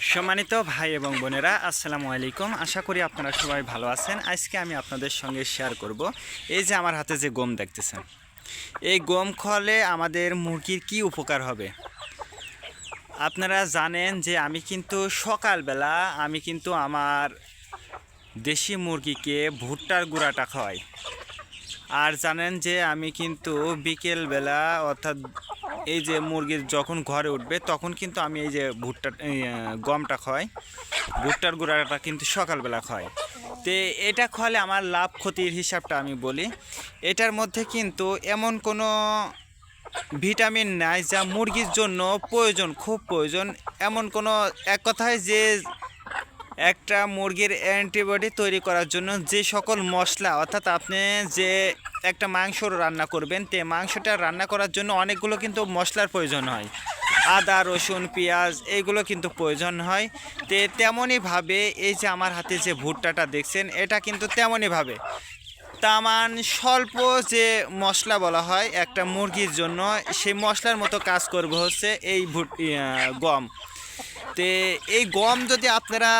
সম্মানিত ভাই এবং বোনেরা, আসসালামু আলাইকুম। আশা করি আপনারা সবাই ভালো আছেন। আজকে আমি আপনাদের সঙ্গে শেয়ার করব। এই যে আমার হাতে যে গম দেখতেছেন, এই গম খলে আমাদের মুরগির কি উপকার হবে? আপনারা জানেন যে আমি কিন্তু সকালবেলা, আমি কিন্তু আমার দেশি মুরগিকে ভুট্টার গুঁড়াটা খাওয়াই। আর জানেন যে আমি কিন্তু বিকেলবেলা, অর্থাৎ এই যে মুরগির যখন ঘরে উঠবে, তখন কিন্তু আমি এই যে ভুট্টা গমটা খাই ভুট্টার গুঁড়াটা কিন্তু সকালবেলা খাই তো এটা খাওয়ালে আমার লাভ ক্ষতির হিসাবটা আমি বলি। এটার মধ্যে কিন্তু এমন কোনো ভিটামিন নাই যা মুরগির জন্য প্রয়োজন, খুব প্রয়োজন। এমন কোনো, এক কথায় যে একটা মুরগির অ্যান্টিবডি তৈরি করার জন্য যে সকল মশলা, অর্থাৎ আপনি যে একটা মাংস রান্না করবেন। তে মাংসটা রান্না করার জন্য অনেকগুলো কিন্তু মশলার প্রয়োজন হয়। আদা, রসুন, পেঁয়াজ এইগুলো কিন্তু প্রয়োজন হয়। তে তেমনইভাবে এই যে আমার হাতে যে ভুট্টাটা দেখছেন, এটা কিন্তু তেমনইভাবে তামান স্বল্প যে মশলা বলা হয় একটা মুরগির জন্য, সেই মশলার মতো কাজ করবে হচ্ছে এই ভুট গম। তে এই গম যদি আপনারা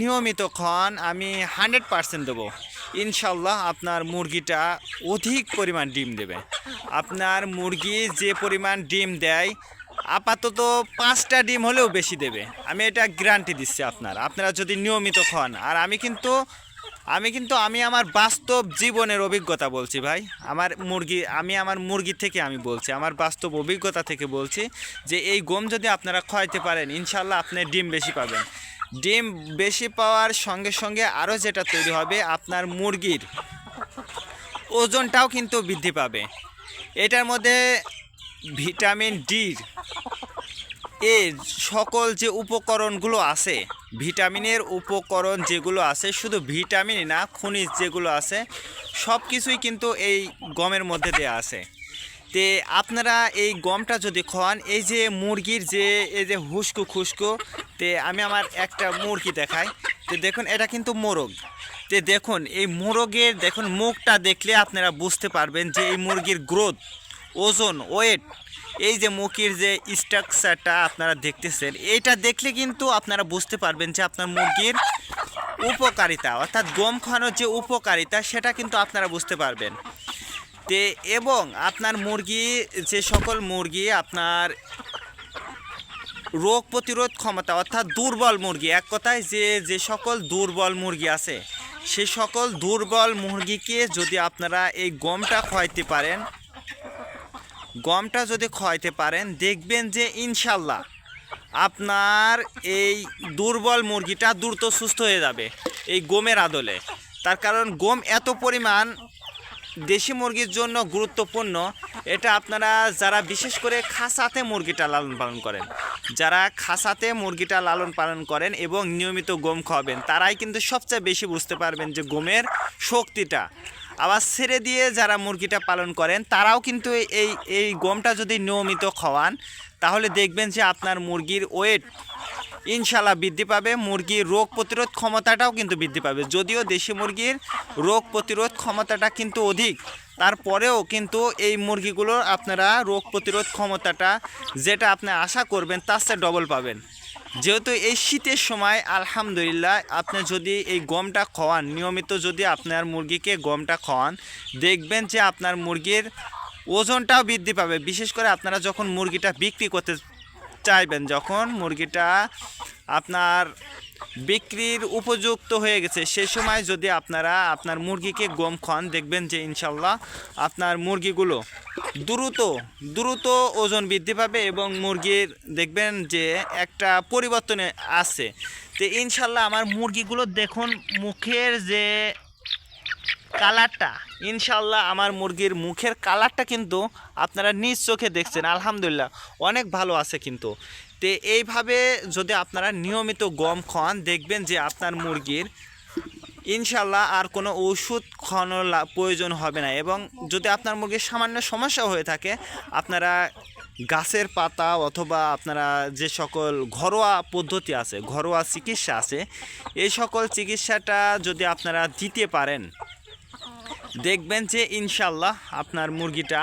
নিয়মিত খান, আমি হান্ড্রেড পার্সেন্ট দেবো। ইনশাল্লাহ আপনার মুরগিটা অধিক পরিমাণ ডিম দেবে। আপনার মুরগি যে পরিমাণ ডিম দেয়, আপাতত পাঁচটা ডিম হলেও বেশি দেবে। আমি এটা গ্যারান্টি দিচ্ছি আপনার। আপনারা যদি নিয়মিত খান, আর আমি কিন্তু আমি কিন্তু, আমি আমার বাস্তব জীবনের অভিজ্ঞতা বলছি ভাই। আমার মুরগি, আমি আমার মুরগি থেকে আমি বলছি, আমার বাস্তব অভিজ্ঞতা থেকে বলছি যে এই গম যদি আপনারা খাওয়াইতে পারেন, ইনশাল্লাহ আপনি ডিম বেশি পাবেন। ডিম বেশি পাওয়ার সঙ্গে সঙ্গে আরও যেটা তৈরি হবে, আপনার মুরগির ওজনটাও কিন্তু বৃদ্ধি পাবে। এটার মধ্যে ভিটামিন ডির এ সকল যে উপকরণগুলো আছে, ভিটামিনের উপকরণ যেগুলো আছে, শুধু ভিটামিন না, খনিজ যেগুলো আছে সব কিছুই কিন্তু এই গমের মধ্যে দেওয়া আছে। তে আপনারা এই গমটা যদি খাওয়ান, এই যে মুরগির যে, এই যে হুস্কু খুস্কু, তে আমি আমার একটা মুরগি দেখাই। তো দেখুন, এটা কিন্তু মোরগ। তে দেখুন, এই মোরগের, দেখুন, মুখটা দেখলে আপনারা বুঝতে পারবেন যে এই মুরগির গ্রোথ, ওজন, ওয়েট, এই যে মুখের যে স্ট্রাকচারটা আপনারা দেখতেছেন, এইটা দেখলে কিন্তু আপনারা বুঝতে পারবেন যে আপনার মুরগির উপকারিতা, অর্থাৎ গম খাওয়ানোর যে উপকারিতা, সেটা কিন্তু আপনারা বুঝতে পারবেন। তে এবং আপনার মুরগি, যে সকল মুরগি আপনার রোগ প্রতিরোধ ক্ষমতা অর্থাৎ দুর্বল মুরগি, এক কথায় যে যে সকল দুর্বল মুরগি আছে, সে সকল দুর্বল মুরগিকে যদি আপনারা এই গমটা খাওয়াইতে পারেন, গমটা যদি খাওয়াইতে পারেন, দেখবেন যে ইনশাল্লাহ আপনার এই দুর্বল মুরগিটা দ্রুত সুস্থ হয়ে যাবে এই গমের আদলে। তার কারণ গম এত পরিমাণ দেশি মুরগির জন্য গুরুত্বপূর্ণ। এটা আপনারা যারা বিশেষ করে খাসাতে মুরগিটা লালন পালন করেন, যারা খাসাতে মুরগিটা লালন পালন করেন এবং নিয়মিত গম খাওয়াবেন, তারাই কিন্তু সবচেয়ে বেশি বুঝতে পারবেন যে গমের শক্তিটা। আবার ছেড়ে দিয়ে যারা মুরগিটা পালন করেন, তারাও কিন্তু এই এই গমটা যদি নিয়মিত খাওয়ান, তাহলে দেখবেন যে আপনার মুরগির ওয়েট ইনশাল্লাহ বৃদ্ধি পাবে। মুরগির রোগ প্রতিরোধ ক্ষমতাটাও কিন্তু বৃদ্ধি পাবে। যদিও দেশি মুরগির রোগ প্রতিরোধ ক্ষমতাটা কিন্তু অধিক, তারপরেও কিন্তু এই মুরগিগুলোর আপনারা রোগ প্রতিরোধ ক্ষমতাটা যেটা আপনি আশা করবেন তার চেয়ে ডবল পাবেন। যেহেতু এই শীতের সময় আলহামদুলিল্লাহ আপনি যদি এই গমটা খাওয়ান, নিয়মিত যদি আপনার মুরগিকে গমটা খাওয়ান, দেখবেন যে আপনার মুরগির ওজনটাও বৃদ্ধি পাবে। বিশেষ করে আপনারা যখন মুরগিটা বিক্রি করতে চাইবেন যখন মুরগিটা আপনার বিক্রির উপযুক্ত হয়ে গেছে সেই সময় যদি আপনারা আপনার মুরগিকে গম খান, দেখবেন যে ইনশাল্লাহ আপনার মুরগিগুলো দ্রুত দ্রুত ওজন বৃদ্ধি পাবে এবং মুরগির দেখবেন যে একটা পরিবর্তনে আছে। তো ইনশাল্লাহ আমার মুরগিগুলো দেখুন, মুখের যে কালারটা। ইনশাল্লাহ আমার মুরগির মুখের কালারটা কিন্তু আপনারা নিজ চোখে দেখছেন, আলহামদুলিল্লাহ। অনেক ভালো আছে কিন্তু। তো এইভাবে যদি আপনারা নিয়মিত গম খাওয়ান দেখবেন যে আপনার মুরগির ইনশাল্লাহ আর কোনো ওষুধ খাওয়ানোর প্রয়োজন হবে না এবং যদি আপনার মুরগির সামান্য সমস্যা হয়ে থাকে, আপনারা গাছের পাতা অথবা আপনারা যে সকল ঘরোয়া পদ্ধতি আছে, ঘরোয়া চিকিৎসা আছে, এই সকল চিকিৎসাটা যদি আপনারা দিতে পারেন দেখবেন যে ইনশাল্লাহ আপনার মুরগিটা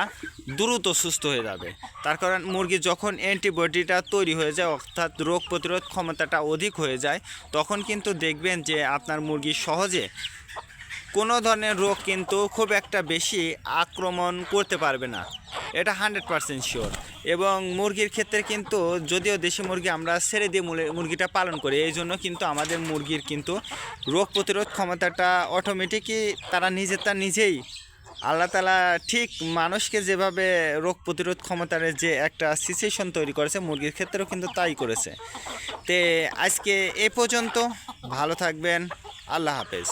দ্রুত সুস্থ হয়ে যাবে। তার কারণ মুরগি যখন অ্যান্টিবডিটা তৈরি হয়ে যায়, অর্থাৎ রোগ প্রতিরোধ ক্ষমতাটা অধিক হয়ে যায়, তখন কিন্তু দেখবেন যে আপনার মুরগি সহজে কোনো ধরনের রোগ কিন্তু খুব একটা বেশি আক্রমণ করতে পারবে না। এটা হান্ড্রেড পারসেন্ট শিওর এবং মুরগির ক্ষেত্রে কিন্তু যদিও দেশি মুরগি আমরা ছেড়ে দিয়ে মুরগিটা পালন করি, এই জন্য কিন্তু আমাদের মুরগির কিন্তু রোগ প্রতিরোধ ক্ষমতাটা অটোমেটিকই তারা নিজে তা নিজেই আল্লাহ তালা ঠিক মানুষকে যেভাবে রোগ প্রতিরোধ ক্ষমতার যে একটা সিচুয়েশন তৈরি করেছে, মুরগির ক্ষেত্রেও কিন্তু তাই করেছে। তে আজকে এ পর্যন্ত ভালো থাকবেন, আল্লাহ হাফেজ।